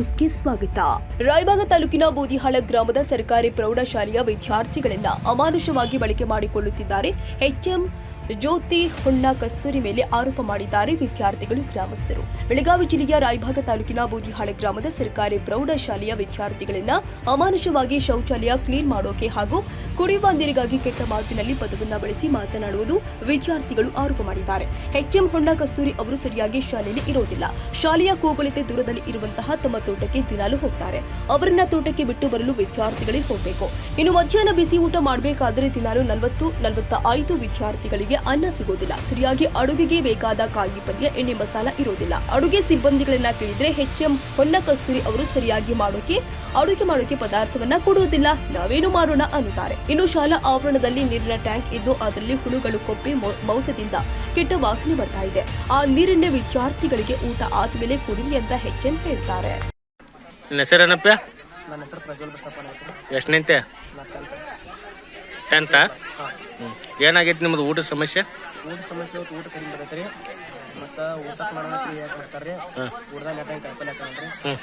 ನ್ಯೂಸ್ಗೆ ಸ್ವಾಗತ. ರಾಯಬಾಗ ತಾಲೂಕಿನ ಬೂದಿಹಾಳ ಗ್ರಾಮದ ಸರ್ಕಾರಿ ಪ್ರೌಢಶಾಲೆಯ ವಿದ್ಯಾರ್ಥಿಗಳಿಂದ ಅಮಾನುಷವಾಗಿ ಬಳಕೆ ಮಾಡಿಕೊಳ್ಳುತ್ತಿದ್ದಾರೆ. ಎಚ್ಎಂ ಜ್ಯೋತಿ ಹೊಣ್ಣ ಕಸ್ತೂರಿ ಮೇಲೆ ಆರೋಪ ಮಾಡಿದ್ದಾರೆ ವಿದ್ಯಾರ್ಥಿಗಳು ಗ್ರಾಮಸ್ಥರು. ಬೆಳಗಾವಿ ಜಿಲ್ಲೆಯ ರಾಯಭಾಗ ತಾಲೂಕಿನ ಬೂದಿಹಾಳ ಗ್ರಾಮದ ಸರ್ಕಾರಿ ಪ್ರೌಢಶಾಲೆಯ ವಿದ್ಯಾರ್ಥಿಗಳನ್ನ ಅಮಾನುಷವಾಗಿ ಶೌಚಾಲಯ ಕ್ಲೀನ್ ಮಾಡೋಕೆ ಹಾಗೂ ಕುಡಿಯುವ ನೀರಿಗಾಗಿ ಕೆಟ್ಟ ಮಾತಿನಲ್ಲಿ ಪದವನ್ನ ಬಳಸಿ ಮಾತನಾಡುವುದು ವಿದ್ಯಾರ್ಥಿಗಳು ಆರೋಪ ಮಾಡಿದ್ದಾರೆ. ಎಚ್ಎಂ ಹೊಣ್ಣ ಕಸ್ತೂರಿ ಅವರು ಸರಿಯಾಗಿ ಶಾಲೆಯಲ್ಲಿ ಇರೋದಿಲ್ಲ ಶಾಲೆಯ ಕೂಗುಳಿತೆ ದೂರದಲ್ಲಿ ಇರುವಂತಹ ತಮ್ಮ ತೋಟಕ್ಕೆ ದಿನಾಲು ಹೋಗ್ತಾರೆ. ಅವರನ್ನ ತೋಟಕ್ಕೆ ಬಿಟ್ಟು ಬರಲು ವಿದ್ಯಾರ್ಥಿಗಳಿಗೆ ಹೋಗಬೇಕು. ಇನ್ನು ಮಧ್ಯಾಹ್ನ ಬಿಸಿ ಊಟ ಮಾಡಬೇಕಾದರೆ ದಿನಾಲು ನಲವತ್ತು ನಲವತ್ತ ಐದು ವಿದ್ಯಾರ್ಥಿಗಳಿಗೆ ಅನ್ನ ಸಿಗೋದಿಲ್ಲ. ಸರಿಯಾಗಿ ಅಡುಗೆಗೆ ಬೇಕಾದ ಕಾಯಿ ಪಲ್ಯ, ಎಣ್ಣೆ ಮಸಾಲ ಇರೋದಿಲ್ಲ. ಅಡುಗೆ ಸಿಬ್ಬಂದಿಗಳನ್ನ ಕೇಳಿದ್ರೆ ಎಚ್ಎಂ ಹೊನ್ನ ಕಸ್ತೂರಿ ಅವರು ಸರಿಯಾಗಿ ಮಾಡೋಕೆ, ಅಡುಗೆ ಮಾಡೋಕೆ ಪದಾರ್ಥವನ್ನ ಕೊಡುವುದಿಲ್ಲ ನಾವೇನು ಮಾಡೋಣ ಅನ್ನುತ್ತಾರೆ. ಇನ್ನು ಶಾಲಾ ಆವರಣದಲ್ಲಿ ನೀರಿನ ಟ್ಯಾಂಕ್ ಇದ್ದು ಅದರಲ್ಲಿ ಹುಳುಗಳು ಕೊಪ್ಪಿ ಮೌಸದಿಂದ ಕೆಟ್ಟ ವಾಸನೆ ಬರ್ತಾ ಇದೆ. ಆ ನೀರನ್ನೇ ವಿದ್ಯಾರ್ಥಿಗಳಿಗೆ ಊಟ ಆದ್ಮೇಲೆ ಕುಡಿಲಿ ಅಂತ ಎಚ್ಎಂ ಹೇಳ್ತಾರೆ. ನಿನ್ನ ಹೆಸರೇನಪ್ಪ ನನ್ನ ಹೆಸರು ಪ್ರಜ್ವಲ್ ಎಷ್ಟು ನಿಂತೆ? ಟೆಂತ್ ಹ್ಞೂ ಏನಾಗೈತಿ ನಿಮ್ಮದು ಊಟದ ಸಮಸ್ಯೆ? ಊಟ ಸಮಸ್ಯೆ ಇವತ್ತು ಊಟ ಕಡಿಮೆ ಬರ್ತೈತೆ ರೀ. ಮತ್ತು ಊಟಕ್ಕೆ ಮಾಡೋದಕ್ಕೆ ಯಾಕೆ ಕೊಡ್ತಾರೆ ರೀ? ಊಟದಾಗ ನೆಟ್ಟಾಗಿ ಕಾಯಿಪಲ್ಲೆ ಹಾಕೊಂಡ್ರಿ ಹ್ಞೂ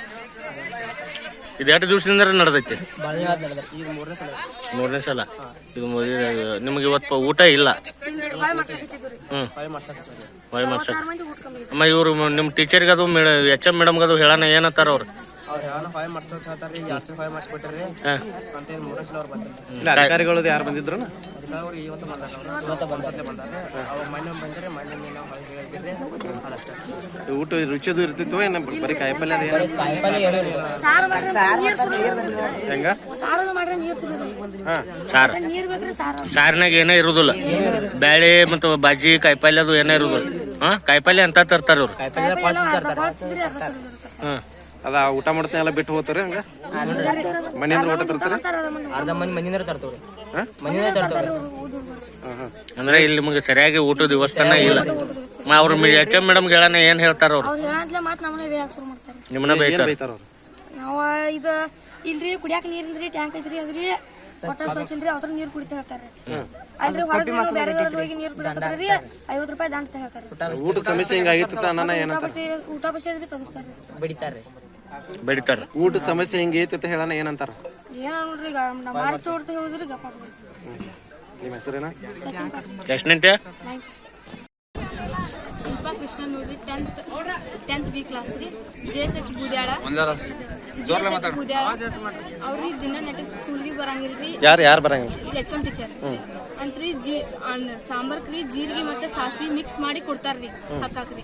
ಇದು ಎಷ್ಟು ದಿವಸದಿಂದ ನಡೆದೈತಿ? ಆದ ಈಗ ಮೂರನೇ ಸಲ. ಮೂರನೇ ಸಲ? ಇದು ನಿಮಗೆ ಇವತ್ತು ಊಟ ಇಲ್ಲ? ಹ್ಞೂ ಇವ್ರು ಮಾಡ್ಸಕ್ಕೆ ಟೀಚರ್ಗದು ಅಮ್ಮ ಇವರು ನಿಮ್ಮ ಟೀಚರ್ಗೆ ಅದು ಎಚ್ ಎಂ ಮೇಡಮ್ಗೆ ಅದು ಹೇಳೋಣ ಏನಂತಾರ ಅವ್ರು? ಅವ್ರು ಯಾವನ ಎರಡು ಸಲ ಅಂತ ಸಲ ಬಂದಿಲ್ಲ ಯಾರು ಬಂದಿದ್ರು ಅದಕ್ಕೆ ಅವ್ರು ಇವತ್ತು ಬಂದಾರ ಅವ್ರು. ಇವತ್ತು ಬಂದತ್ತೆ ಬಂದಾರೆ ಅವ್ರು ಮೊನ್ನೆ ಬಂದರೆ ಮೊನ್ನೆ ನಾವು ಹೊರಗೆ ಹೇಳಿದ್ರಿ ಅದಷ್ಟೇ. ಊಟ ರುಚಿದು ಇರ್ತಿತ್ತು ಏನು ಬರೀ ಕಾಯಿಪಲ್ಯ ಅದ ಏನು? ಸಾರು ಮಾಡ್ರೆ ನೀರ್ ಸುರಿಯೋದು ಹೆಂಗ? ಸಾರು ನೀರ್ ಸುರಿಯೋದು ಸಾರು. ನೀರ್ ಸಾರಿನಾಗ ಏನೇ ಇರುದಿಲ್ಲ. ಬ್ಯಾಳೆ ಮತ್ತು ಬಾಜಿ ಕಾಯಿಪಲ್ಯ ಅದು ಏನೇ ಇರುದಿಲ್ಲ. ಹಾ ಕಾಯಿಪಲ್ಯ ಅಂತ ತರ್ತಾರೆ ಇವ್ರು. ಹಾಂ ಅದ ಊಟ ಮಾಡ್ತಾ ಎಲ್ಲ ಬಿಟ್ಟು ಹೋಗ್ತಾರೆ ಹಂಗ? ಮನೆಯಿಂದ ಊಟ ತರ್ತಾರೆ ಅರ್ಧ ಮಂದಿ ಮನೆಯಿಂದ ತರ್ತವ್ರಿ. ಮನೆಯಿಂದ ತರ್ತವ್ರಿ. ಅಂದ್ರೆ ಇಲ್ಲಿ ನಿಮಗೆ ಸರಿಯಾಗಿ ಊಟದ ವ್ಯವಸ್ಥೆನ ಇಲ್ಲ. ಅವ್ರ ಎಚ್ ಎಂ ಮೇಡಮ್ ಹೇಳಾನ ಏನ್ ಹೇಳ್ತಾರ ಅವ್ರು? ಅವ್ರು ಹೇಳಂತ್ಲೆ ಮಾತ್ ನಮ್ಮನ್ನ ಬೇಯಾಕ ಶುರು ಮಾಡ್ತಾರೆ. ನಿಮ್ಮನ್ನ ಬೈತಾರ ಬೈತಾರ ಅವ್ರು? ನಾವ ಇದ ಇಲ್ರಿ ಕುಡಿಯಾಕ ನೀರಿಂದ್ರಿ ಟ್ಯಾಂಕ್ ಐತ್ರಿ ಅದ್ರಿ ಒಟ್ಟ ಸ್ವಚ್ಛ ಇಲ್ರಿ ಅದ್ರ ನೀರ್ ಕುಡಿತ ಹೇಳ್ತಾರೆ ಅಲ್ರಿ ಹೊರಗೆ ಬೇರೆ ಹೋಗಿ ನೀರು ಕುಡಿಯಕತ್ರಿ ಐವತ್ ರೂಪಾಯಿ ದಂಡ ಹೇಳ್ತಾರೆ ಊಟದ ಸಮಸ್ಯೆ ಹಿಂಗಾಗಿತ್ತು ಊಟ ಬಸ್ ಊಟ ಅದ್ರಿ ಬಡಿತಾರೆ ಬಡಿತಾರ ಊಟದ ಸಮಸ್ಯೆ ಹಿಂಗೆ ಐತಿ ಅಂತ ಹೇಳೋಣ ಏನಂತಾರ? ಏನ ನೋಡ್ರಿ ಈಗ ನಾ ಮಾಡಿಸ್ತು ಹೊಡ್ತ ಹೇಳಿದ್ರಿ ಗಪ್ಪ ನಿಮ್ಮ ಹೆಸರೇನ? ಸಚಿನ್ ಪಾಟೀಲ್. ಎಷ್ಟ್ ನಿಂತೆ ನೈನ್ತ್ ಶಿಲ್ಪಾ ಕೃಷ್ಣ ನೋಡ್ರಿ ಟೆಂತ್ ಟೆಂತ್ ಬಿ ಕ್ಲಾಸ್ ರೀ. J S H Budyal. J S H Budyal. ಅವ್ರಿ ದಿನ ನೆಟ್ಟ ಸ್ಕೂಲ್ಗೆ ಬರಂಗಿಲ್ರಿ. ಯಾರು ಯಾರು ಬರಂಗಿಲ್ಲ ಎಚ್ ಎಂ ಟೀಚರ್ ಅಂತ್ರಿ ಜೀ ಸಾಂಬಾರ್ಕ್ರಿ ಜೀರಿಗೆ ಮತ್ತೆ ಸಾಸ್ವಿ ಮಿಕ್ಸ್ ಮಾಡಿ ಕೊಡ್ತಾರ್ರಿ ಹಾಕಾಕ್ರಿ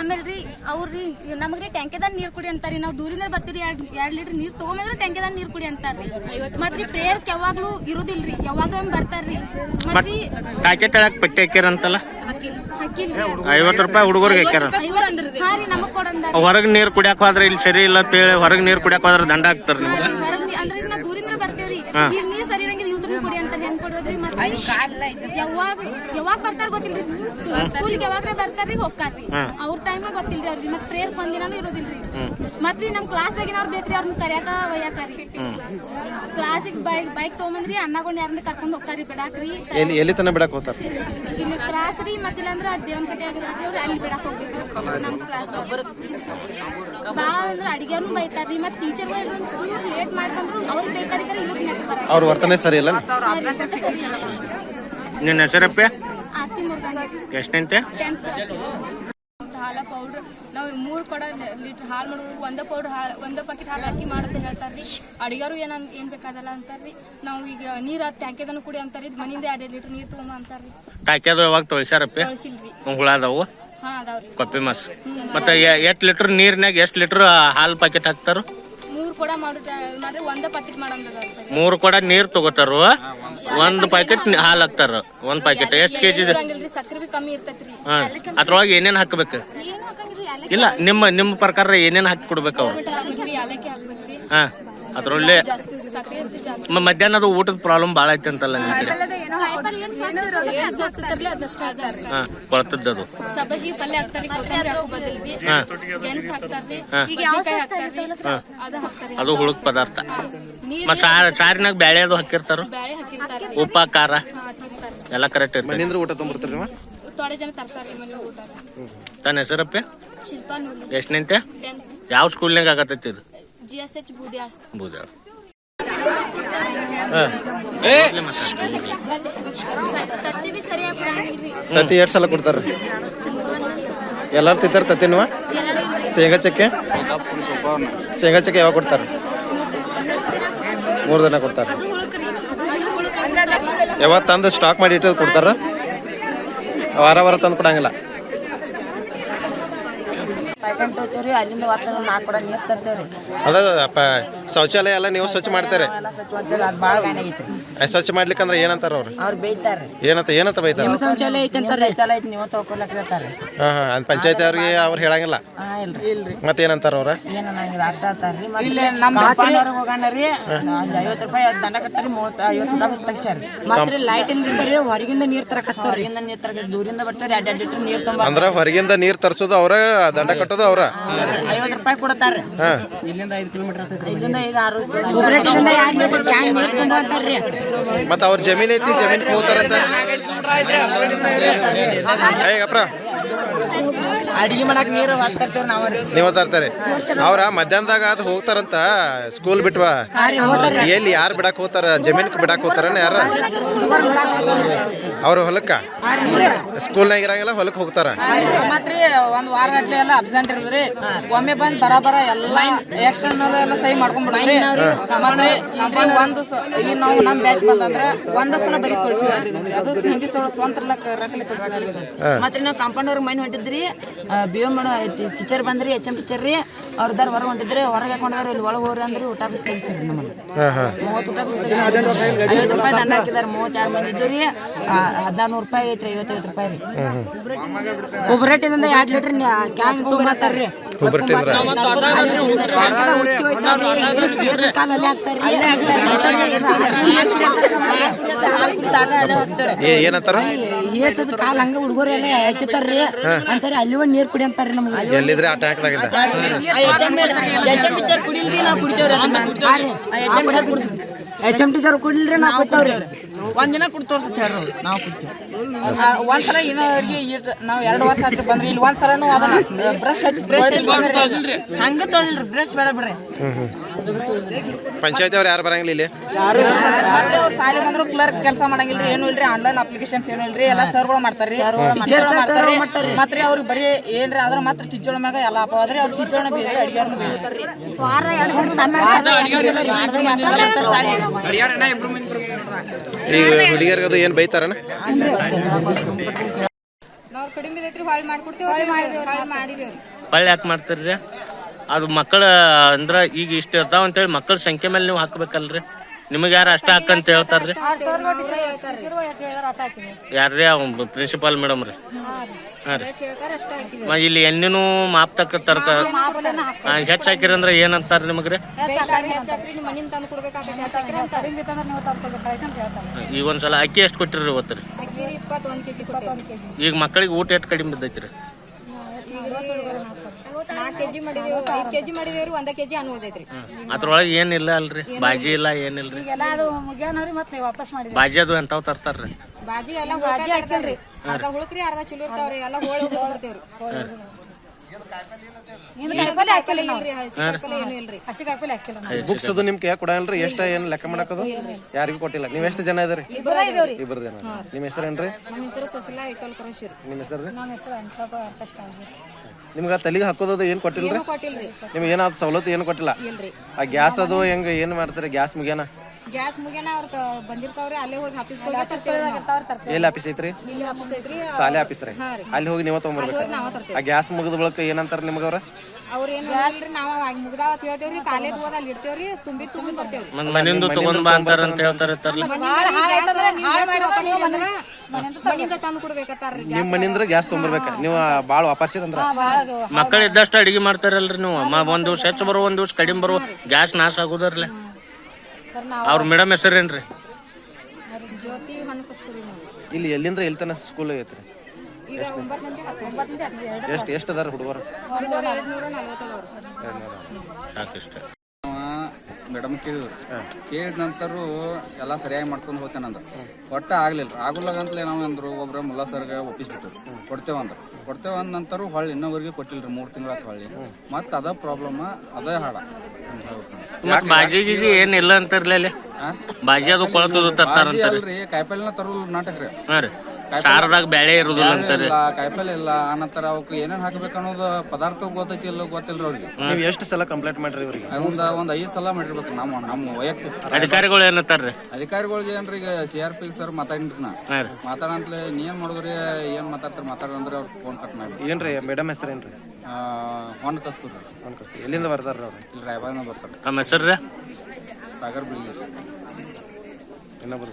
ಆಮೇಲೆ ರೀ ಅವ್ರಿ ನಮಗ್ರಿ ಟ್ಯಾಂಕೆದಾಗ ನೀರು ಕುಡಿ ಅಂತಾರಿ ನಾವು ದೂರಿಂದ ಬರ್ತೀವಿ ಎರಡು ಎರಡು ಲೀಟ್ರ್ ನೀರು ತೊಗೊಂಬಂದ್ರೆ ಟ್ಯಾಂಕೆದಾಗ ನೀರು ಕುಡಿ ಅಂತಾರ್ರಿ. ಮತ್ತೆ ರೀ ಪ್ರೇಯರ್ಕ್ ಯಾವಾಗಲೂ ಇರೋದಿಲ್ರಿ ಯಾವಾಗಲೂ ಒಮ್ಮೆ ಬರ್ತಾರ್ರಿ. ಮತ್ತೆ ಪ್ಯಾಕೆಟ್ ಹೇಳಕ್ ಪಟ್ಟಿ ಹಾಕಿಲ್ ಹಾಕಿಲ್ರಿ. ಐವತ್ತು ರೂಪಾಯಿ ಹುಡುಗರಿಗೆ ಹಾಕ್ಯಾರ. ಐವತ್ತು ರೀ. ನಮಗ್ ಹೊರಗ್ ನೀರ್ ಕುಡಿಯಾಕ ಹೋದ್ರೆ ಇಲ್ಲಿ ಸರಿ ಇಲ್ಲ ಅಂತೇಳಿ ಹೊರಗ್ ನೀರ್ ಕುಡಿಯಾಕ ಹೋದ್ರೆ ದಂಡ ಹಾಕ್ತಾರೆ ನಿಮ್ಗೆ. ಅಂದ್ರೆ ನಾವು ದೂರಿಂದ ಬರ್ತೇವ್ರಿ ನೀರ್ ಯಾವಾಗ ಯಾವಾಗ ಬರ್ತಾರ ಗೊತ್ತಿಲ್ರಿ? ಸ್ಕೂಲ್ಗೆ ಯಾವಾಗ್ರ ಬರ್ತಾರ್ರಿ ಹೋಗ್ತಾರ್ರಿ ಅವ್ರ ಟೈಮ್ ಗೊತ್ತಿಲ್ರಿ ಅವ್ರಿಗೆ. ಮತ್ತೆ ಪ್ರೇಯರ್ ಒಂದಿನಾನು ಇರೋದಿಲ್ರಿ. ಮತ್ರಿ ನಮ್ ಕ್ಲಾಸ್ದಾಗಿನ ಅವ್ರು ಬೇಕ್ರಿ ಅವ್ರನ್ನ ಕರ್ಯಾಕ ಒಯ್ಯಾಕರಿ. ಕ್ಲಾಸಿಗೆ ಬೈಕ್ ಬೈಕ್ ತಗೊಂಬಂದ್ರಿ ಅನ್ನಗೊಂಡ್ ಯಾರನ್ನ ಕರ್ಕೊಂಡ್ ಹೋಗ್ತಾರಿ ಬಿಡಾಕ್ರಿ. ಎಲ್ಲಿ ಎಲ್ಲಿ ತನ ಬಿಡಕ್ ಹೋಗ್ತಾರ? ಇಲ್ಲಿ ಕ್ಲಾಸ್ ರೀ ಮತ್ತಿಲ್ಲ ಅಂದ್ರೆ ದೇವನ್ ಕಟ್ಟೆ ಆಗಿದ್ರೆ ಅಲ್ಲಿ ಬಿಡಾಕ್ ಹೋಗ್ಬೇಕು ನಮ್ ಕ್ಲಾಸ್ ಭಾಳ ಅಂದ್ರೆ ಅಡಿಗೆನು ಬೈತಾರ್ರಿ ಮತ್ತೆ ಟೀಚರ್ ಚೂರು ಲೇಟ್ ಮಾಡಿ ಬಂದ್ರು ಅವ್ರಿಗೆ ಬೈತಾರಿ ಇವ್ರಿಗೆ ಅವ್ರ ವರ್ತನೆ ಸರಿ ಇಲ್ಲ. ನಿನ್ನ ಹೆಸರಪ್ಪ ಆರ್ತಿ ಮುರ್ಗಂಡಿ ಎಷ್ಟ್ ನಿಂತೆ ಟೆಂತ್ ಹಾಲ ಪೌಡ್ರ್ ನಾವು ಮೂರು ಕೊಡ ಲೀಟ್ರ್ ಹಾಲು ಮಾಡ್ಬೇಕು. ಒಂದೇ ಪೌಡ್ರ್ ಹಾಲು ಒಂದೇ ಪ್ಯಾಕೆಟ್ ಹಾಲು ಹಾಕಿ ಮಾಡಂತ ಹೇಳ್ತಾರ್ರಿ. ಅಡಿಗಾರು ಏನ್ ಏನ್ ಬೇಕಾದಲ್ಲ ಅಂತಾರ್ರಿ. ನಾವು ಈಗ ನೀರು ಟ್ಯಾಂಕೆದನು ಕುಡಿ ಅಂತಾರೆ ಇದು ಮನೆಯಿಂದ ಎರಡು ಲೀಟರ್ ನೀರು ತೊಗೊಂಡು ಅಂತಾರೆ ರೀ ಪ್ಯಾಕೆಟ್ ಯಾವಾಗ ತೊಳ್ಸ್ಯಾರಪ್ಪ ಕಳ್ಸಿಲ್ರಿ ಹುಳ ಅದಾವು? ಹಾ ಅದಾವ್ರಿ. ಕೊಪ್ಪಿ ಮಾಸ್. ಮತ್ತೆ ಎಷ್ಟ್ ಲೀಟರ್ ನೀರ್ನಾಗ ಎಷ್ಟ್ ಲೀಟರ್ ಹಾಲು ಪ್ಯಾಕೆಟ್ ಹಾಕ್ತಾರ? ಕೊಡ ಮಾಡು ಮಾಡ್ರಿ ಒಂದೇ ಪ್ಯಾಕೆಟ್ ಮಾಡಂದದ ಸರ್ ಮೂರು ಕೊಡ ನೀರ್ ತಗೋತಾರ ಒಂದ್ ಪ್ಯಾಕೆಟ್ ಹಾಲು ಹಾಕ್ತಾರ ಒಂದ್ ಪ್ಯಾಕೆಟ್ ಎಷ್ಟ್ ಕೆಜಿ ಇದೆ? ಸಕ್ಕರೆ ಬಿ ಕಮ್ಮಿ ಇರ್ತೈತ್ರಿ. ಹಾ ಅದ್ರೊಳಗೆ ಏನೇನ್ ಹಾಕ್ಬೇಕು? ಏನು ಹಾಕಂಗಿಲ್ರಿ ಇಲ್ಲ ನಿಮ್ಮ ನಿಮ್ಮ ಪ್ರಕಾರ ಏನೇನ್ ಹಾಕಿ ಕೊಡ್ಬೇಕು ಅವ್ರು? ಹಾಕ್ಬೇಕ್ರಿ. ಹಾ. ಅದ್ರೊಳ್ಳೆ ಮ- ಮಧ್ಯಾಹ್ನದ ಊಟದ ಪ್ರಾಬ್ಲಮ್ ಭಾಳ ಐತೆ ಅಂತಲ್ಲ ನಿಮ್ ಕಡೆ ಹಾ ಕೊಳ್ತದ್ದದು ಸಬ್ಬಜಿ ಪಲ್ಯ ಹಾಕ್ತಾರಿ ಕೊತ್ತಂಬರಿ ಹಾಕೋ ಬದಲ್ರಿ ಹಾ. ಗೆಣಸ್ ಹಾಕ್ತಾರ್ರಿ ಬದ್ನಿಕಾಯಿ ಹಾಕ್ತಾರ್ರಿ ಅದ ಹಾಕ್ತಾರಿ. ಅದು ಹುಳುಕ್ ಪದಾರ್ಥ. ಮತ್ ಸಾರ್ ಸಾರಿನಾಗ ಬ್ಯಾಳೆ ಅದು ಹಾಕಿರ್ತಾರ? ಬ್ಯಾಳೆ ಹಾಕಿರ್ತಾರ. ಉಪ್ಪ ಖಾರ? ಎಲ್ಲ ಕರೆಕ್ಟ್ ಇರ್ತದೆ. ಮನೆಯಿಂದ ಊಟ ತೊಗೊಂಬರ್ತಾರ ಜನ ಮನೆ ಊಟ. ತನ್ನ ಹೆಸರಪ್ಪ? ಶಿಲ್ಪಾ ನೂಲಿ. ಎಷ್ಟನಿಂತೆ ಟೆಂತ್. ಯಾವ ಸ್ಕೂಲ್ನಾಗ ಆಗತ್ತೈತಿ ಇದು? ಜಿ ಎಸ್ ಎಚ್ ಬೂದ್ಯಾಳ್ ತತ್ತಿ ಬಿ ಸರಿಯಾಗಿ ಕೊಡಂಗಿಲ್ರಿ ತತ್ತಿ ಎರಡು ಸಲ ಕೊಡ್ತಾರ. ಎಲ್ಲಾರು ತಿಂತಾರ ತತ್ತಿ ನೀವು? ಎಲ್ಲರೂ ಶೇಂಗಾ ಚಕ್ಕೆ? ಶೇಂಗಾ ಚಕ್ಕೆ ಯಾವಾಗ ಕೊಡ್ತಾರ? ಮೂರು ದಿನ ಕೊಡ್ತಾರ. ಅದು ಹುಳುಕ್ರಿ ಯಾವಾಗ ತಂದು ಸ್ಟಾಕ್ ಮಾಡಿ ಇಟ್ಟು ಕೊಡ್ತಾರ? ವಾರ ವಾರ ತಂದು ಕೊಡಂಗಿಲ್ಲ. ಪಾಯ್ಕಾನ್ ತೊಗೊತೀವ್ರಿ ಅಲ್ಲಿಂದ ಒತ್ತ ನಾಲ್ಕು ಕೊಡ ನೀರು ತರ್ತೇವ್ರಿ. ಅದ ಪ ಶೌಚಾಲಯ ಎಲ್ಲ ನೀವು ಸ್ವಚ್ಛ ಮಾಡ್ತಾರೆ? ಎಲ್ಲ ಸ್ವಚ್ಛ ಮಾಡ್ಲಿಕ್ಕೆ ಅದು ಭಾಳ ಗಾನ ಐತ್ರಿ. ಅದ್ ಸ್ವಚ್ಛ ಮಾಡ್ಲಿಕ್ಕಂದ್ರೆ ಏನಂತಾರ ಅವ್ರು? ಏನಂತ ಏನಂತ ಬೈತಾರ? ಶೌಚಾಲಯ ಐತಿ ಅಂತ ಶೌಚಾಲಯ ಐತಿ ನೀವು ತೊಗೊಳಕ್ ಹೇಳ್ತಾರೆ ಹಾಂ ಹಾಂ ಅದು ಪಂಚಾಯತಿ ಅವ್ರಿಗೆ ಅವ್ರು ಹೇಳಂಗಿಲ್ಲ? ಮತ್ತೇನಂತಾರ ಇಲ್ರಿ. ಇಲ್ರಿ. ಮತ್ತೆ ಏನಂತಾರ ಅವ್ರ? ಏನು ನಂಗೆ ಆಟ ಆಡ್ತಾರ್ರಿ ಮತ್ತೆ ನಮ್ಮ ಅಪ್ಪನವ್ರಿಗೆ ಹೋಗೋಣ ರೀ ಅಲ್ಲಿ ಐವತ್ತು ರೂಪಾಯಿ ಅದ್ ದಂಡ ಕಟ್ಟರಿ ಮೂವತ್ತು ಐವತ್ತು ರೂಪಾಯಿ ಬಸ್ ತೆಗ್ಸ್ಯಾರಿ. ಮಾತ್ರ ಲೈಟ್ ಇಲ್ರಿ ಹೊರಗಿಂದ ನೀರ್ ತರಕ ಹೊರಗಿಂದ ನೀರು ತರ ದೂರಿಂದ ಬರ್ತಾರೆ ಎರಡು ಎರಡು ನೀರು ತುಂಬ ಅಂದ್ರ ಹೊರಗಿಂದ ನೀರ್ ತರ್ಸೋದು ಅವ್ರ ದಂಡ ಕಟ್ಟೋದು ಅವ್ರ? ಐವತ್ತು ರೂಪಾಯಿ ಕೊಡ್ತಾರ್ರಿ. ಹಾ. ಇಲ್ಲಿಂದ ಐದು ಕಿಲೋಮೀಟರ್ ಇಲ್ಲಿಂದ ಐದು ಆರು ಒಬ್ಬರಟ್ಟಿಂದ ಎರಡ್ ಕ್ಯಾನ್ ನೀರ್ ತುಂಬ ಅಂತಾರ್ರಿ ಮತ್ತ ಅವ್ರ ಜಮೀನ್ ಐತಿ ಜಮೀನ್ ಹೋಗ್ತಾರಂತ ಹೇಗಪ್ಪ ಅಡಿಗೆ ಮಾಡಕ್ ನೀರು ಹಾಕ್ತರ್ತೇವೆ ನಾವು ರೀ ನೀವು ತರ್ತಾರೆ ಅವ್ರ ಮಧ್ಯಾಹ್ನದಾಗ ಅದು ಹೋಗ್ತಾರಂತ ಸ್ಕೂಲ್ ಬಿಟ್ವಾ? ಎಲ್ಲಿ ಯಾರು ಬಿಡಕ್ ಹೋಗ್ತಾರ? ಜಮೀನ್ ಬಿಡಕ್ ಹೋಗ್ತಾರ ಯಾರ? ಅವ್ರ ಹೊಲಕ್ಕ? ಸ್ಕೂಲ್ನಾಗ ಇರಂಗಿಲ್ಲ ಹೊಲಕ್ಕೆ ಹೋಗ್ತಾರ. ಮತ್ರಿ ಒಂದ್ ವಾರ ಗಟ್ಲೆ ಎಲ್ಲ ಅಬ್ಸೆಂಟ್ ಇರುದ್ರಿ ಒಮ್ಮೆ ಬಂದ್ ಬರಾಬರ ಎಲ್ಲ ಎಕ್ಸ್ಟರ್ನಲ್ ಎಲ್ಲ ಸಹಿ ಮಾಡ್ಕೊಂಡ್ಬಿಡ್ರಿ ಮತ್ತೆ ಈಗ ಒಂದು ಇಲ್ಲಿ ನಾವು ನಮ್ ಬ್ಯಾಚ್ ಬಂದಂದ್ರ ಒಂದ್ ಸಲ ಬರೀ ಇದನ್ರಿ ಅದು ಹಿಂದಿ ಸ್ವಂತ ರಕಲೆ ಮತ್ತೆ ನಾವು ಕಾಂಪೌಂಡರ್ ಮೈನ್ ಹೊಂಟಿದ್ರಿ ಬಿ ಎಂ ಟೀಚರ್ ಬಂದ್ರಿ ಎಚ್ ಎಂ ಟೀಚರ್ ರೀ ಅವ್ರದಾರ ಹೊರಗೆ ಹೊಂಟಿದ್ರಿ ಹೊರಗೆ ಹಾಕೊಂಡ್ರಿ ಇಲ್ಲಿ ಒಳಗೆ ಹೋಗ್ರಿ ಅಂದ್ರೆ ಊಟ ಬಿಸಿ ತೆಗಿಸ್ರಿ ನಮ್ಮನ್ನ. ಮೂವತ್ತು ಊಟ ಬಿಸಿ ತೆಗಿಸ್ ಐವತ್ತು ರೂಪಾಯಿ ದಂಡ ಹಾಕಿದಾರೆ ಮೂವತ್ತೆರಡು ಮಂದಿ ಇದ್ದು ರೀ. ಹದಿನಾರು ನೂರು ರೂಪಾಯಿ ಐತ್ರಿ ಐವತ್ತೈದು ರೂಪಾಯಿ ರೀ. ಒಬ್ಬರಟ್ಟಿಂದ ಎರಡು ಲೀಟ್ರ್ ಕ್ಯಾನ್ ತುಂಬತ್ತಾರ್ರಿ ಏನಂತಾರ ಕಾಲ ಕಾಲ್ ಹಂಗ ಹುಡುಗರು ಎಲ್ಲ ಹೆಚ್ಚತಾರ್ರಿ ಅಂತಾರೆ ಅಲ್ಲಿ ಒಂದ್ ನೀರ್ ಕುಡಿ ಅಂತಾರ್ರಿ ನಮ್ಗೆ ಎಲ್ಲಿದ್ರೆ ಆಟ ಹಾಕ್ದಾಗಿಂದ ಎಚ್ ಎಂ ಟೀಚರ್ ಕುಡಿಲ್ರಿ ನಾವು ಕುಡಿತೇವ್ರಿ ಎಚ್ ಎಂ ಟೀಚರ್ ಕುಡಿಲ್ರಿ ನಾವು ಕೊಡ್ತಾವ್ರಿ ಒಂದಿನ ಕುಡ್ ತೋರ್ಸತ್ ಹೇಳ್ರಿ ಅವ್ರು. ನಾವು ಕುಡ್ತೀವಿ. ಒಂದ್ಸಲ ಏನೋ ಅವ್ರಿಗೆ ನಾವ್ ನಾವು ಎರಡು ವರ್ಷ ಆದ್ರೆ ಬಂದ್ರಿ ಇಲ್ಲಿ ಒಂದ್ಸಲನು ಅದನ್ನ ಬ್ರಷ್ ಹಚ್ಚಿ ಬ್ರಷ್ ಹಂಗ ತೋದಿಲ್ರಿ ಬ್ರಷ್ ಬೇಡ ಬಿಡ್ರಿ. ಪಂಚಾಯತಿ ಅವ್ರು ಯಾರು ಬರಂಗಿಲ್ಲ ಇಲ್ಲಿ? ಮತ್ತೆ ಅವ್ರು ಸಾಲಿ ಬಂದ್ರು ಕ್ಲರ್ಕ್ ಕೆಲಸ ಮಾಡಂಗಿಲ್ಲ ಏನು ಇಲ್ರಿ ಆನ್ಲೈನ್ ಅಪ್ಲಿಕೇಶನ್ಸ್ ಏನು ಇಲ್ರಿ ಎಲ್ಲ ಸರ್ಗಳು ಮಾಡ್ತಾರ್ರಿ. ಟೀಚರ್ ಮಾಡ್ತಾರ್ರಿ. ಮತ್ತೆ ಅವ್ರಿಗೆ ಬರೀ ಏನ್ರಿ ಆದ್ರೆ ಮಾತ್ರ ಟೀಚರ್ ಮ್ಯಾಗ ಎಲ್ಲ ಅಪವಾದ್ರಿ ಅವ್ರು ಟೀಚರ್ನ ಬೇರೆ ಅಡಿಗೆ ಬೇಯ್ತಾರ್ರಿ ಈಗ ಹುಡುಗಿಯರ್ಗದು ಅದು ಏನ್ ಬೈತಾರನ ನಾವು ಕಡಿಮೆ ಐತ್ರಿ ಹೊಳ್ ಮಾಡ್ಕೊಡ್ತೇವೆ ಹೊಳ್ ಮಾಡಿದೇವ್ರಿ. ಹೊಳ್ಳಿ ಯಾಕೆ ಮಾಡ್ತೀರಿ ಅದು ಮಕ್ಕಳ ಅಂದ್ರ ಈಗ ಇಷ್ಟ ಇರ್ತಾವ ಅಂತೇಳಿ ಮಕ್ಕಳ ಸಂಖ್ಯೆ ಮೇಲೆ ನೀವು ಹಾಕ್ಬೇಕಲ್ರಿ? ನಿಮಗೆ ಯಾರು ಅಷ್ಟ ಹಾಕಂತ ಹೇಳ್ತಾರ್ರಿ? ಯಾರ್ರಿ ಅವ್ ಪ್ರಿನ್ಸಿಪಾಲ್ ಮೇಡಮ್ ರೀ? ಹಾ ರೀ. ಮ- ಇಲ್ಲಿ ಎಣ್ಣಿನೂ ಮಾಪ್ ತಕ್ಕ ಹಾಕ್ತಾರ. ಹೆಚ್ಚು ಹಾಕಿರಂದ್ರ ಏನಂತಾರ ನಿಮಗ್ರಿ? ಹೆಚ್ಚಾಕ್ರಿ ನಿಮ್ಮ ತಂದು ಕೊಡ್ಬೇಕಾಗತ್ತೆ ಹೆಚ್ಚಾಕ್ರಿ ಅಂತ. ಕಡಿಮೆ ನೀವು ತಂದು ಅಂತ ಹೇಳ್ತಾರೆ. ಈಗ ಒಂದ್ಸಲ ಅಕ್ಕಿ ಎಷ್ಟು ಕೊಟ್ಟಿರಿ ಇವತ್ತು ರೀ? ಕೆಜಿ ಇಪ್ಪತ್ತೊಂದು ಕೆಜಿ. ಈಗ ಮಕ್ಕಳಿಗೆ ಊಟ ಎಷ್ಟು ಕಡಿಮೆ ಬಿದ್ದೈತ್ರಿ? ಈಗ ನಾಲ್ಕು ಕೆಜಿ ಮಾಡಿದೇವು ಐದು ಕೆಜಿ ಮಾಡಿದೇವ್ರಿ ಒಂದ ಕೆಜಿ ಹಣ್ಣು ಉಳ್ದೈತ್ರಿ. ಅದ್ರೊಳಗೆ ಏನಿಲ್ಲ ಅಲ್ರಿ? ಬಾಜಿ ಇಲ್ಲ ಏನಿಲ್ರಿ ಈಗೆಲ್ಲ ಅದು ಮುಗ್ಯಾನವ್ರಿ ಮತ್ತೆ ನೀವು ವಾಪಸ್ ಮಾಡಿದ್ರಿ ಬಾಜಿ ಅದು ಎಂತಾವ್ ತರ್ತಾರ್ರಿ? ಬಾಜಿ ಎಲ್ಲ ಬಾಜಿ ಆಗ್ತಲ್ರಿ ಅರ್ಧ ಹುಳಕ್ರಿ ಅರ್ಧ ಚಲೋ ಇರ್ತಾವ್ರಿ ಎಲ್ಲ ಹೋಳಿ ಹೋಗ್ತೇವ್ರಿ ಕಾಯಿಪಲ್ಲೆ ಹಾಕಿಲ್ಲ ಇಲ್ರಿ ಹಸಿ ಕಾಯಿಪಲ್ಲೆ ಏನು ಇಲ್ರಿ. ಹಸಿ ಕಾಯಿಪಲ್ಲೆ ಹಾಕಿಲ್ಲ ನಾವು. ಬುಕ್ಸ್ ಅದು ನಿಮ್ಗೆ ಯಾಕೆ ಕೊಡಲ್ರಿ ಎಷ್ಟ ಏನ್ ಲೆಕ್ಕ ಮಾಡಕದು? ಯಾರಿಗೂ ಕೊಟ್ಟಿಲ್ಲ. ನೀವ್ ಎಷ್ಟು ಜನ ಇದೀರಿ? ಇಬ್ಬರ ಇದೇವ್ರಿ. ಇಬ್ಬರು ಜನ. ನಿಮ್ಮ ಹೆಸರೇನ್ರಿ ನಮ್ಮ ಹೆಸರು ಸುಶೀಲಾ ಇಟ್ಟಲ್ ಕರೋಶಿರಿ. ನಿಮ್ಮ ಹೆಸರು ನಮ್ಮ ಹೆಸರು ಅನ್ಕಪ್ಪ ಕಷ್ಟ ನಿಮ್ಗೆ ತಲೆಗೆ ಹಾಕೋದದು ಏನ್ ಕೊಟ್ಟಿಲ್ರಿ? ಕೊಟ್ಟಿಲ್ರಿ. ನಿಮ್ಗೆ ಏನಾದ್ರು ಸವಲತ್ತು ಏನು ಕೊಟ್ಟಿಲ್ಲ? ಇಲ್ರಿ. ಆ ಗ್ಯಾಸ್ ಅದು ಹೆಂಗ ಏನ್ ಮಾಡ್ತಾರೆ? ಗ್ಯಾಸ್ ಮುಗ್ಯಾನ? ಗ್ಯಾಸ್ ಮುಗಿಯನ ಅವ್ರ ಬಂದಿರ್ತಾವ್ರಿ ಅಲ್ಲೇ ಹೋಗಿ ಆಫೀಸ್ ಹೋಗಿ ಎಲ್ಲಿ ಆಫೀಸ್ ಐತ್ರಿ? ಇಲ್ಲಿ ಆಫೀಸ್ ಐತ್ರಿ ಸಾಲೆ ಆಫೀಸ್ ರೀ. ಹಾ ರೀ. ಅಲ್ಲಿ ಹೋಗಿ ನೀವ ಅಲ್ಲಿ ತಗೊಂಡ್ಬರ್ಬೇಕು ನಾವ ತರ್ತೇವ್ರಿ ಆ ಗ್ಯಾಸ್ ಮುಗಿದ ಬಳಿಕ ಏನಂತಾರ ನಿಮ್ಗೆ ಅವ್ರ ಅವ್ರ ಏನು ಇಲ್ರಿ ನಾವ ಮುಗ್ದಾವ ಅಂತ ಹೇಳ್ತೇವ್ರಿ ಕಾಲೇಜ್ ಹೋದ ಅಲ್ಲಿ ಇಡ್ತೇವ್ರಿ ತುಂಬಿ ತುಂಬಿ ಬರ್ತೇವ್ರಿ ಮತ್ ಮನಿಂದು ತಗೊಂಡ್ ಬಾ ಅಂತಾರ ಅಂತ ಹೇಳ್ತಾರೆ ತರ್ಲಿ. ಮನಿಂದ ತಂದು ಕೊಡ್ಬೇಕತ್ತಾರ್ರಿ ನಿಮ್ ಮನಿಂದ್ರ ಗ್ಯಾಸ್ ನೀವು ಭಾಳ ಮಕ್ಕಳು ಇದ್ದಷ್ಟು ಅಡಿಗೆ ಮಾಡ್ತಾರಲ್ರಿ ನೀವು. ಮ- ಒಂದ್ ದಿವ್ಸ ಹೆಚ್ಚು ಬರುವ ಒಂದ್ ದಿವ್ಸ ಕಡಿಮೆ ಬರುವ ಗ್ಯಾಸ್ ನಾಶ ಆಗೋದರ್ಲೆ. ಅವ್ರ ಮೇಡಮ್ ಹೆಸರೇನ್ರಿ? ಜ್ಯೋತಿ ಇಲ್ಲಿ ಎಲ್ಲಿಂದ ಎಲ್ಲಿ ತನ ಸ್ಕೂಲ್ ಐತ್ರಿ ಈಗ ಒಂಬತ್ತು ಮಂದಿ ಹತ್ತು ಒಂಬತ್ತು ಮಂದಿ ಹತ್ತು ಎರಡು ಎಷ್ಟು ಎಷ್ಟು ಅದಾರ ಹುಡುಗರು? ಹುಡುಗರು ಎರಡು ನೂರ ನಲ್ವತ್ತದವ್ರು. ಸಾಕಿಷ್ಟ. ಮೇಡಮ್ ಕೇಳಿದ್ರು. ಕೇಳಿದ ನಂತರ ಎಲ್ಲ ಸರಿಯಾಗಿ ಮಾಡ್ಕೊಂಡು ಹೋಗ್ತೇನೆ ಅಂದ್ರೆ ಒಟ್ಟ ಆಗ್ಲಿಲ್ಲ. ಆಗುಲ್ಲಾಗಂತಲೇ ನಾವು ಅಂದ್ರು ಒಬ್ರ ಮುಲ್ಲಾ ಸರ್ಗೆ ಒಪ್ಪಿಸ್ಬಿಟ್ರು ಕೊಡ್ತೇವಂದ್ರು. ಕೊಡ್ತೇವೆ ಅಂದ ನಂತರ ಹೊಳ್ಳಿ ಇನ್ನೊವರೆಗೆ ಕೊಟ್ಟಿಲ್ರಿ ಮೂರು ತಿಂಗಳ ಹೊಳ್ಳಿ. ಮತ್ತೆ ಅದ ಪ್ರಾಬ್ಲಮ್ ಅದೇ ಹಾಡ ಮತ್ತೆ ಬಾಜಿ ಗೀಜಿ ಏನಿಲ್ಲ ಅಂತಾರ್ಲಿ ಬಾಜಿ ಅದು ಕೊಳತದು ಬಾಜಿ ತರ್ತಾರಂತಾರ. ಅಲ್ರಿ ಕಾಯಿಪಲ್ಲೆನ ತರೋದು ನಾಟಕ ರೀ ಹಾ ರೀ. ಸಾರದಾಗ ಬ್ಯಾಳೆ ಇರುದಿಲ್ಲ ಅಂತಾರೆ. ಇಲ್ಲ ಕಾಯಿಪಲ್ಲೆ ಇಲ್ಲ ಆನಂತರ ಅವಕ್ಕೆ ಏನೇನ್ ಹಾಕ್ಬೇಕು ಅನ್ನೋದು ಪದಾರ್ಥ ಗೊತ್ತೈತಿ ಇಲ್ಲ ಗೊತ್ತಿಲ್ಲ ಅವ್ರಿಗೆ. ನೀವು ಎಷ್ಟು ಸಲ ಕಂಪ್ಲೇಂಟ್ ಮಾಡ್ರಿ ಇವ್ರಿಗೆ? ಒಂದ್ ಒಂದ್ ಐದು ಸಲ ಮಾಡಿರ್ಬೇಕು ನಮ್ಮ ನಮ್ಮ ವೈಯಕ್ತಿಕ. ಅಧಿಕಾರಿಗಳು ಏನಂತಾರ್ರಿ ಅಧಿಕಾರಿಗಳಿಗೆ ಏನ್ರಿ ಈಗ ಸಿ ಆರ್ ಪಿ ಸರ್ ಮಾತಾಡಿನ್ರಿ ನಾ. ಹಾ ರೀ. ಮಾತಾಡಂತ್ಲೆ ನೀ ಏನ್ ಮಾಡಿದ್ರಿ ಏನ್ ಮಾತಾಡ್ತಾರ ಮಾತಾಡಂದ್ರೆ ಅವ್ರು ಫೋನ್ ಕಟ್ ಮಾಡಿ ಏನ್ರಿ ಮೇಡಮ್ ಹೆಸರು ಏನ್ರಿ ಹೊಂಡ್ ಕಸ್ತೂರಿ ಅನ್ಕೊಸ್ತೀವಿ ಎಲ್ಲಿಂದ ಬರ್ತಾರ ಅವ್ರು? ಇಲ್ಲಿ ರಾಯಬಾಗ್ನ ಬರ್ತಾರೆ. ನಮ್ಮ ಹೆಸರ್ರಿ ಸಾಗರ್ ಬಿಳಿ ಇನ್ನೊಬ್ರು